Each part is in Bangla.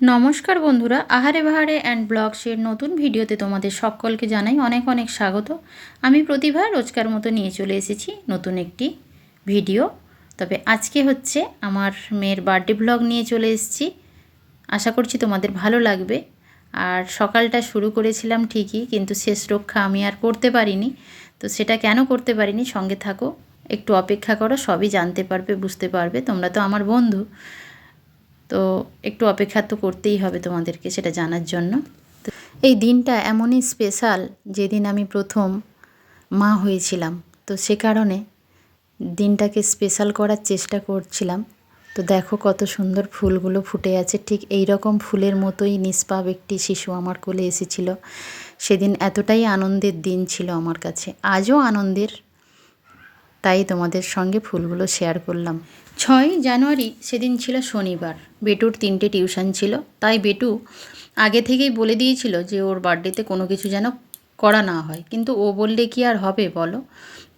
নমস্কার বন্ধুরা, আহারে বাহারে অ্যান্ড ব্লগসের নতুন ভিডিওতে তোমাদের সকলকে জানাই অনেক অনেক স্বাগত। আমি প্রতিভা, রোজকার মতো নিয়ে চলে এসেছি নতুন একটি ভিডিও। তবে আজকে হচ্ছে আমার মেয়ের বার্থডে ব্লগ নিয়ে চলে এসেছি। আশা করছি তোমাদের ভালো লাগবে। আর সকালটা শুরু করেছিলাম ঠিকই, কিন্তু শেষ রক্ষা আমি আর করতে পারিনি। তো সেটা কেন করতে পারিনি সঙ্গে থাকো, একটু অপেক্ষা করো, সবই জানতে পারবে, বুঝতে পারবে, তোমরা তো আমার বন্ধু। তো একটু অপেক্ষা তো করতেই হবে তোমাদেরকে সেটা জানার জন্য। এই দিনটা এমনই স্পেশাল যেদিন আমি প্রথম মা হয়েছিলাম। তো সে কারণে দিনটাকে স্পেশাল করার চেষ্টা করছিলাম। তো দেখো কত সুন্দর ফুলগুলো ফুটে আছে। ঠিক এই রকম ফুলের মতোই নিষ্পাপ একটি শিশু আমার কোলে এসেছিল। সেদিন এতটাই আনন্দের দিন ছিল আমার কাছে। আজও আনন্দের তাই তোমাদের সঙ্গে ফুলগুলো শেয়ার করলাম। ছয় জানুয়ারি সেদিন ছিল শনিবার। বেটুর তিনটে টিউশন ছিল। তাই বেটু আগে থেকেই বলে দিয়েছিল যে ওর বার্থডেতে কোনো কিছু যেন করা না হয়। কিন্তু ও বললে কি আর হবে বলো?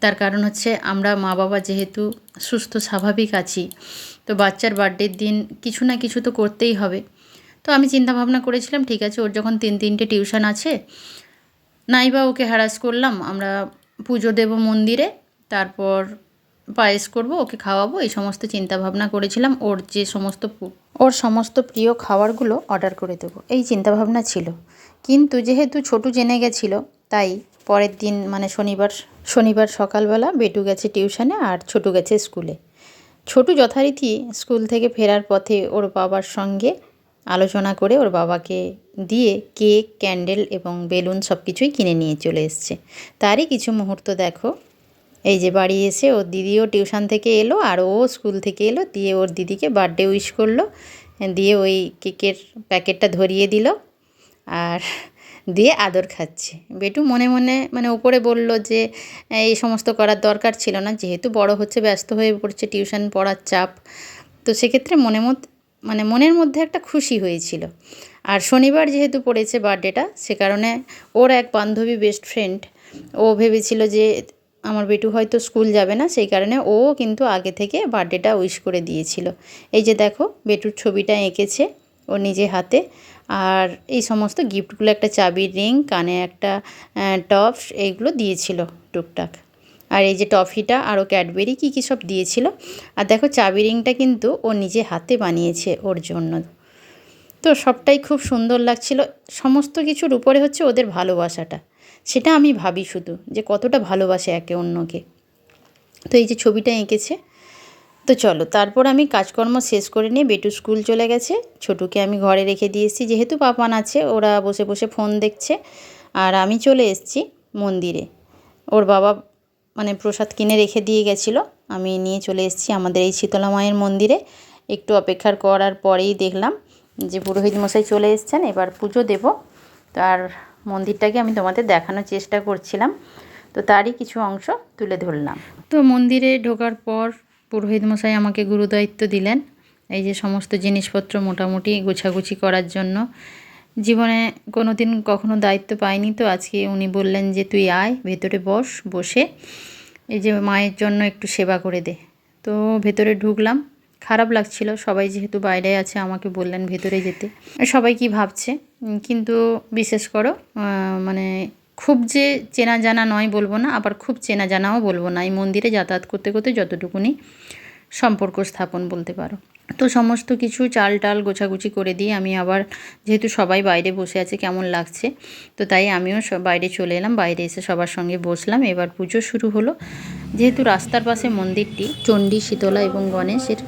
তার কারণ হচ্ছে আমরা মা বাবা যেহেতু সুস্থ, স্বাভাবিক আছি, তো বাচ্চার বার্থডের দিন কিছু না কিছু তো করতেই হবে। তো আমি চিন্তা ভাবনা করেছিলাম, ঠিক আছে, ওর যখন তিন তিনটে টিউশন আছে, নাইবা ওকে হ্যারাস করলাম, আমরা পুজো দেব মন্দিরে তারপর পায়েস করব, ওকে খাওয়াবো, এই সমস্ত চিন্তা ভাবনা করেছিলাম। ওর যে সমস্ত ওর সমস্ত প্রিয় খাবারগুলো অর্ডার করে দেবো, এই চিন্তা ভাবনা ছিল। কিন্তু যেহেতু ছোটু জেনে গেছিল, তাই পরের দিন মানে শনিবার শনিবার সকালবেলা বেটু গেছে টিউশনে আর ছোটু গেছে স্কুলে। ছোটু যথারীতি স্কুল থেকে ফেরার পথে ওর বাবার সঙ্গে আলোচনা করে ওর বাবাকে দিয়ে কেক, ক্যান্ডেল এবং বেলুন সব কিছুই কিনে নিয়ে চলে এসছে। তারই কিছু মুহূর্ত দেখো। এই যে বাড়ি এসে ওর দিদিও টিউশন থেকে এলো আর ও স্কুল থেকে এলো, দিয়ে ওর দিদিকে বার্থডে উইশ করল। দিয়ে ওই কেকের প্যাকেটটা ধরিয়ে দিল আর দিয়ে আদর খাচ্ছে। বেটু মনে মনে মানে ওপরে বলল যে, এই সমস্ত করার দরকার ছিল না, যেহেতু বড় হচ্ছে, ব্যস্ত হয়ে পড়ছে, টিউশন পড়ার চাপ। তো সেক্ষেত্রে মনে মত মানে মনের মধ্যে একটা খুশি হয়েছিল। আর শনিবার যেহেতু পড়েছে বার্থডেটা সে কারণে ওর এক বান্ধবী বেস্ট ফ্রেন্ড ও ভেবেছিল যে আমার বেটু হয়তো স্কুল যাবে না, সেই কারণে ও কিন্তু আগে থেকে বার্থডেটা উইশ করে দিয়েছিল। এই যে দেখো, বেটুর ছবিটা এঁকেছে ও নিজে হাতে। আর এই সমস্ত গিফটগুলো, একটা চাবির রিং, কানে একটা টপস, এইগুলো দিয়েছিল টুকটাক। আর এই যে টফিটা, আরও ক্যাডবেরি, কী কী সব দিয়েছিল। আর দেখো, চাবি, রিংটা কিন্তু ও নিজে হাতে বানিয়েছে ওর জন্য। তো সবটাই খুব সুন্দর লাগছিল। সমস্ত কিছুর উপরে হচ্ছে ওদের ভালোবাসাটা। সেটা আমি ভাবি শুধু যে কতটা ভালোবাসে একে অন্যকে। তো এই যে ছবিটা এঁকেছে, তো চলো তারপর আমি কাজকর্ম শেষ করে নিয়ে বেটু স্কুল চলে গেছে। ছোটুকে আমি ঘরে রেখে দিয়েছি যেহেতু পাপান আছে, ওরা বসে বসে ফোন দেখছে। আর আমি চলে এসেছি মন্দিরে। ওর বাবা মানে প্রসাদ কিনে রেখে দিয়ে গেছিল। আমি নিয়ে চলে এসেছি আমাদের এই শীতলা মায়ের মন্দিরে। একটু অপেক্ষার করার পরেই দেখলাম যে পুরোহিত মশাই চলে এসেছেন, এবার পুজো দেব। তার মন্দিরটাকে আমি তোমাদের দেখানোর চেষ্টা করছিলাম। তো তারই কিছু অংশ তুলে ধরলাম। তো মন্দিরে ঢোকার পর পুরোহিত মশাই আমাকে গুরুদায়িত্ব দিলেন। এই যে সমস্ত জিনিসপত্র মোটামুটি গোছাগুছি করার জন্য। জীবনে কোনো দিন কখনো দায়িত্ব পাইনি তো, আজকে উনি বললেন যে তুই আয়, ভেতরে বস, বসে। এই যে মায়ের জন্য একটু সেবা করে দে। তো ভেতরে ঢুকলাম। খারাপ লাগছিল। সবাই যেহেতু বাইরে আছে, আমাকে বললেন ভেতরে যেতে। সবাই কি ভাবছে? কিন্তু বিশেষ করো মানে খুব যে চেনা জানা নয় বলব না, আবার খুব চেনা জানাও বলব না। এই মন্দিরে যাতায়াত করতে করতে যতটুকুনি সম্পর্ক স্থাপন বলতে পারো। তো সমস্ত কিছু চাল টাল গোছাগুছি করে দিয়ে আমি আবার, যেহেতু সবাই বাইরে বসে আছে, কেমন লাগছে? তো তাই আমিও বাইরে চলে এলাম। বাইরে এসে সবার সঙ্গে বসলাম। এবার পুজো শুরু হলো। যেহেতু রাস্তার পাশে মন্দিরটি, চণ্ডী, শীতলা এবং গণেশের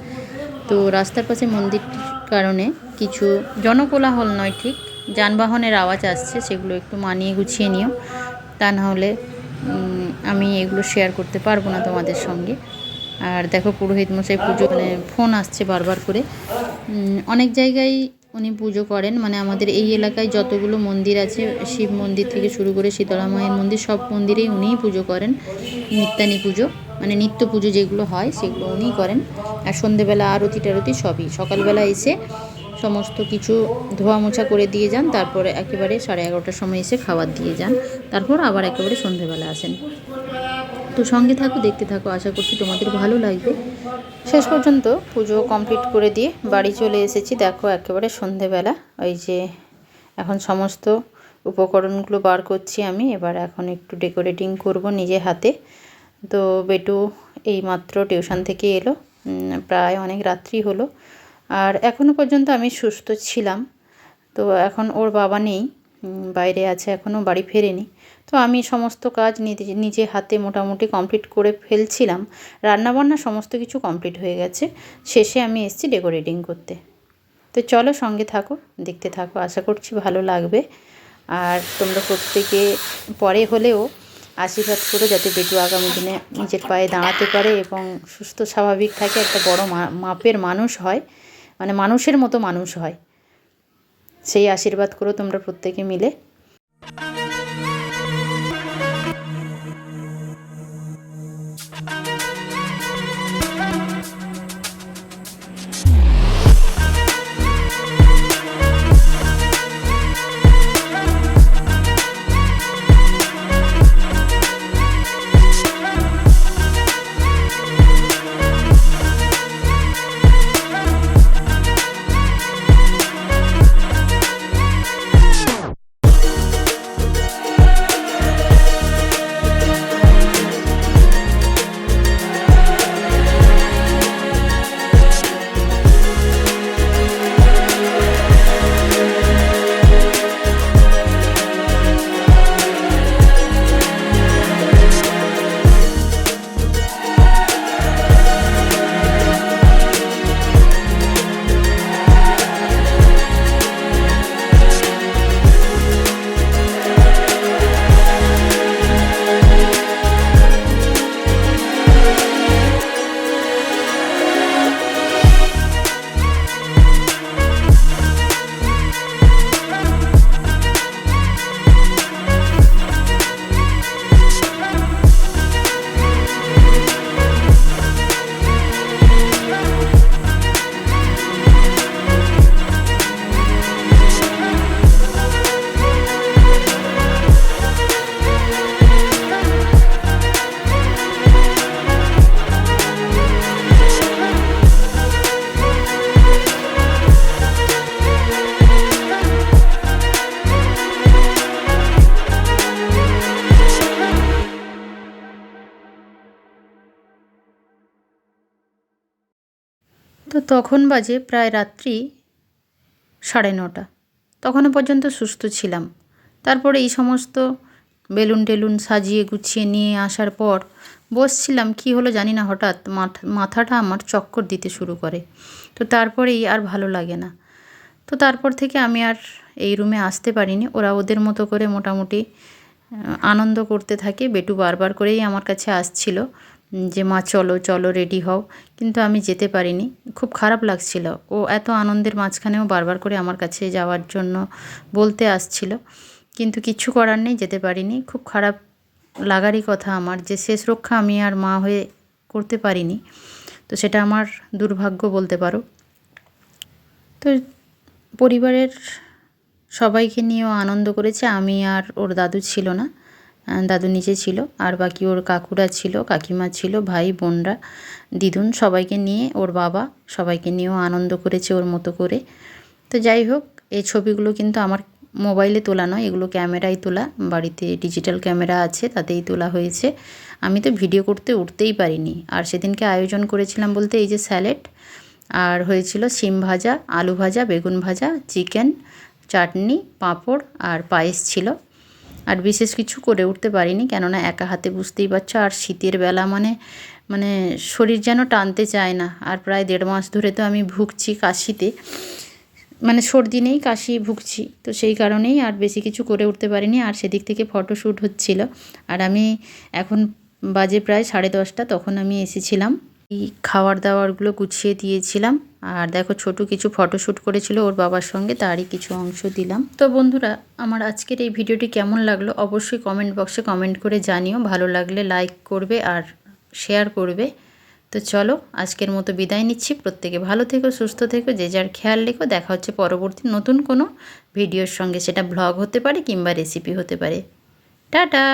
তো রাস্তার পাশে মন্দিরটির কারণে কিছু জনকোলাহল নয় ঠিক। যানবাহনের আওয়াজ আসছে, সেগুলো একটু মানিয়ে গুছিয়ে নিও। তা নাহলে আমি এগুলো শেয়ার করতে পারব না তোমাদের সঙ্গে। আর দেখো পুরোহিত মশাই পুজো মানে ফোন আসছে বারবার করে। অনেক জায়গায় উনি পুজো করেন মানে আমাদের এই এলাকায় যতগুলো মন্দির আছে, শিব মন্দির থেকে শুরু করে শীতলা মায়ের মন্দির, সব মন্দিরেই উনিই পুজো করেন। নিত্যানি পুজো। মানে নিত্য পুজো যেগুলো হয় সেগুলো উনিই করেন। আর সন্ধেবেলা আরতি টারতি সবই। সকালবেলা এসে সমস্ত কিছু ধোয়া মোছা করে দিয়ে যান, তারপরে একেবারে সাড়ে এগারোটার সময় এসে খাবার দিয়ে যান। তারপর আবার একেবারে সন্ধেবেলা আসেন। তো সঙ্গে থাকো, দেখতে থাকো, আশা করছি তোমাদের ভালো লাগবে। শেষ পর্যন্ত পুজো কমপ্লিট করে দিয়ে বাড়ি চলে এসেছি। দেখো, একেবারে সন্ধেবেলা। ওই যে এখন সমস্ত উপকরণগুলো বার করছি আমি। এবার এখন একটু ডেকোরেটিং করব নিজে হাতে। তো বেটু এই মাত্র টিউশন থেকে এলো প্রায় অনেক রাত্রি হলো। আর এখনও পর্যন্ত আমি সুস্থ ছিলাম। তো এখন ওর বাবা নেই বাইরে আছে এখনও বাড়ি ফেরেনি। তো আমি সমস্ত কাজ নিজে নিজে হাতে মোটামুটি কমপ্লিট করে ফেলছিলাম। রান্নাবান্না সমস্ত কিছু কমপ্লিট হয়ে গেছে। শেষে আমি এসেছি ডেকোরেটিং করতে। তো চলো সঙ্গে থাকো, দেখতে থাকো, আশা করছি ভালো লাগবে। আর তোমরা প্রত্যেকে পরে হলেও আশীর্বাদ করো যাতে বেটু আগামী দিনে নিজের পায়ে দাঁড়াতে পারে এবং সুস্থ, স্বাভাবিক থাকে, একটা বড় মাপের মানুষ হয় মানে মানুষের মতো মানুষ হয়। সেই আশীর্বাদ করো তোমরা প্রত্যেকে মিলে। তো তখন বাজে প্রায় রাত্রি সাড়ে নটা। তখনও পর্যন্ত সুস্থ ছিলাম। তারপরে এই সমস্ত বেলুন টেলুন সাজিয়ে গুছিয়ে নিয়ে আসার পর বসছিলাম, কি হলো জানি না, হঠাৎ মাথাটা আমার চক্কর দিতে শুরু করে। তো তারপরেই আর ভালো লাগে না। তো তারপর থেকে আমি আর এই রুমে আসতে পারিনি। ওরা ওদের মতো করে মোটামুটি আনন্দ করতে থাকে। বেটু বারবার করেই আমার কাছে আসছিল। যে মা, চলো চলো রেডি হও। কিন্তু আমি যেতে পারিনি। খুব খারাপ লাগছিল। ও এত আনন্দের মাঝখানেও বারবার করে আমার কাছে যাওয়ার জন্য বলতে আসছিল। কিন্তু কিচ্ছু করার নেই, যেতে পারিনি। খুব খারাপ লাগারই কথা আমার যে শেষ রক্ষা আমি আর মা হয়ে করতে পারিনি। তো সেটা আমার দুর্ভাগ্য বলতে পারো। তো পরিবারের সবাইকে নিয়েও আনন্দ করেছে। আমি আর ওর দাদু ছিল না। দাদু নিচে ছিল, আর বাকি ওর কাকুরা ছিল, কাকিমা ছিল, ভাই, বোনরা, দিদুন সবাইকে নিয়ে, ওর বাবা সবাইকে নিয়েও আনন্দ করেছে ওর মতো করে। তো যাই হোক, এই ছবিগুলো কিন্তু আমার মোবাইলে তোলা নয়, এগুলো ক্যামেরায় তোলা, বাড়িতে ডিজিটাল ক্যামেরা আছে, তাতেই তোলা হয়েছে। আমি তো ভিডিও করতে উঠতেই পারিনি। আর সেদিনকে আয়োজন করেছিলাম বলতে এই যে স্যালেড, আর হয়েছিল শিম ভাজা, আলু ভাজা, বেগুন ভাজা, চিকেন, চাটনি, পাঁপড়, আর পায়েস ছিল। আর বিশেষ কিছু করে উঠতে পারিনি, কেননা একা হাতে বুঝতেই পারছ, আর শীতের বেলা মানে মানে শরীর যেন টানতে চায় না। আর প্রায় দেড় মাস ধরে তো আমি ভুগছি কাশিতে মানে সর্দি নেই, কাশি ভুগছি, তো সেই কারণেই আর বেশি কিছু করে উঠতে পারিনি। আর সেদিক থেকে ফটোশ্যুট হচ্ছিল, আর আমি এখন বাজে প্রায় সাড়ে দশটা, তখন আমি এসেছিলাম। এই খাওয়ার দাওয়ারগুলো গুছিয়ে দিয়েছিলাম। আর দেখো ছোট কিছু ফটোশ্যুট করেছিল, ওর বাবার সঙ্গে তারই কিছু অংশ দিলাম। তো বন্ধুরা, আমার আজকের এই ভিডিওটি কেমন লাগল অবশ্যই কমেন্ট বক্সে কমেন্ট করে জানিও। ভালো লাগলে লাইক করবে আর শেয়ার করবে। তো চলো, আজকের মতো বিদায় নিচ্ছি। প্রত্যেকে ভালো থেকো, সুস্থ থেকো, যে যার খেয়াল রেখো। দেখা হচ্ছে পরবর্তী নতুন কোনো ভিডিওর সঙ্গে। সেটা ব্লগ হতে পারে কিংবা রেসিপি হতে পারে। টাটা!